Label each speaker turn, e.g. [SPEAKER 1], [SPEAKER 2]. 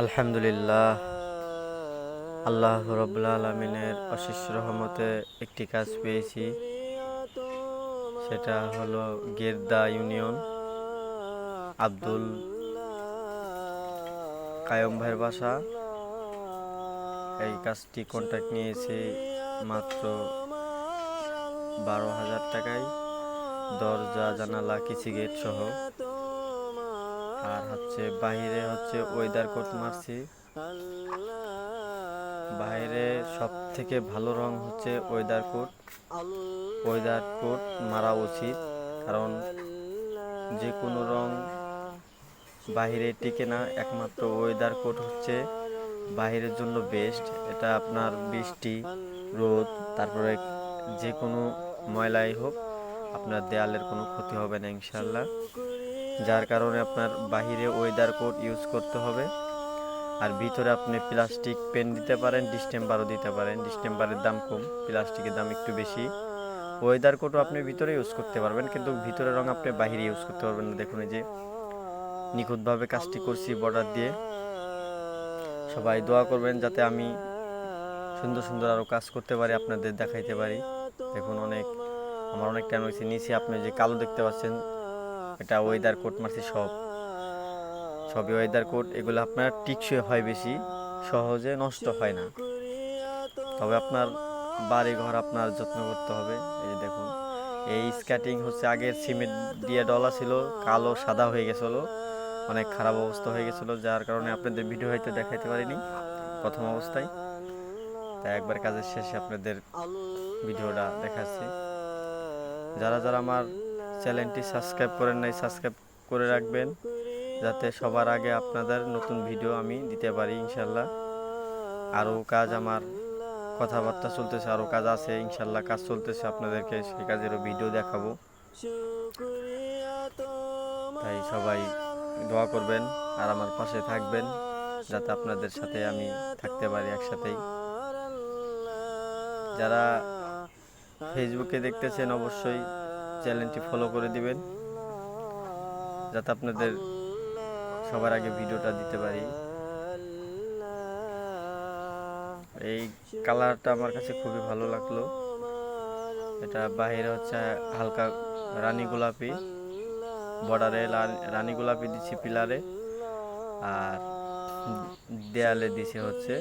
[SPEAKER 1] আলহামদুলিল্লাহ। আল্লাহ রবুল্লা আলমিনের অশেষ রহমতে একটি কাজ পেয়েছি। সেটা হলো গেরদা ইউনিয়ন। আব্দুল কায়ম ভাইয়ের বাসা। এই কাজটি কন্ট্যাক্ট নিয়েছি মাত্র বারো হাজার টাকায়। দরজা, জানালা, কিচি গেট সহ। আর হচ্ছে বাইরে হচ্ছে ওয়েদার কোট মারছি। বাইরে সব থেকে ভালো রং হচ্ছে ওয়েদার কোট ওয়েদার কোট মারা উচিত, কারণ যে কোনো রং বাইরে টিকে না, একমাত্র ওয়েদার কোট হচ্ছে বাইরের জন্য বেস্ট এটা আপনার বৃষ্টি, রোদ, তারপরে যে কোনো ময়লাই হোক, আপনার দেয়ালের কোনো ক্ষতি হবে না ইনশাল্লাহ যার কারণে আপনার বাহিরে ওয়েদার কোট ইউজ করতে হবে। আর ভিতরে আপনি প্লাস্টিক পেন দিতে পারেন ডিস্টেম্বারও দিতে পারেন। ডিস্টেম্বারের দাম কম প্লাস্টিকের দাম একটু বেশি। ওয়েদার কোটও আপনি ভিতরে ইউজ করতে পারবেন, কিন্তু ভিতরে রং আপনি বাহিরে ইউজ করতে পারবেন না। দেখুন যে, নিখুঁতভাবে কাজটি করছি বর্ডার দিয়ে। সবাই দোয়া করবেন যাতে আমি সুন্দর সুন্দর আরও কাজ করতে পারি, আপনাদের দেখাইতে পারি। দেখুন অনেক, আমার অনেক টাইম হয়েছে নিচে আপনি যে কালো দেখতে পাচ্ছেন এটা ওয়েদার কোট মারছি সব। সবই ওয়েদার কোট এগুলো আপনার টিকসই হয় বেশি, সহজে নষ্ট হয় না। তবে আপনার বাড়ি ঘর আপনার যত্ন করতে হবে, এই দেখুন। এই স্কাটিং হচ্ছে আগের সিমেন্ট দিয়ে ডলা ছিল, কালো, সাদা হয়ে গেছিল, অনেক খারাপ অবস্থা হয়ে গেছিল, যার কারণে আপনাদের ভিডিও হয়তো দেখাইতে পারিনি প্রথম অবস্থায়। তাই একবার কাজের শেষে আপনাদের ভিডিওটা দেখাচ্ছি। যারা যারা আমার চ্যানেলটি সাবস্ক্রাইব করেন নাই, সাবস্ক্রাইব করে রাখবেন, যাতে সবার আগে আপনাদের নতুন ভিডিও আমি দিতে পারি, ইনশাল্লাহ। আরও কাজ আমার কথাবার্তা চলতেছে, আরও কাজ আছে, ইনশাল্লাহ কাজ চলতেছে আপনাদেরকে, সেই কাজেরও ভিডিও দেখাবো। তাই সবাই দোয়া করবেন আর আমার পাশে থাকবেন, যাতে আপনাদের সাথে আমি থাকতে পারি একসাথেই। যারা ফেসবুকে দেখতেছেন, অবশ্যই চ্যানেলটি ফলো করে দিবেন, যাতে আপনাদের সবার আগে ভিডিওটা দিতে পারি। এই কালারটা আমার কাছে খুবই ভালো লাগল। এটা বাইরে হচ্ছে হালকা রানী গোলাপি, বর্ডারে রানী গোলাপি দিচ্ছি পিলারে, আর দেয়ালে দিছে হচ্ছে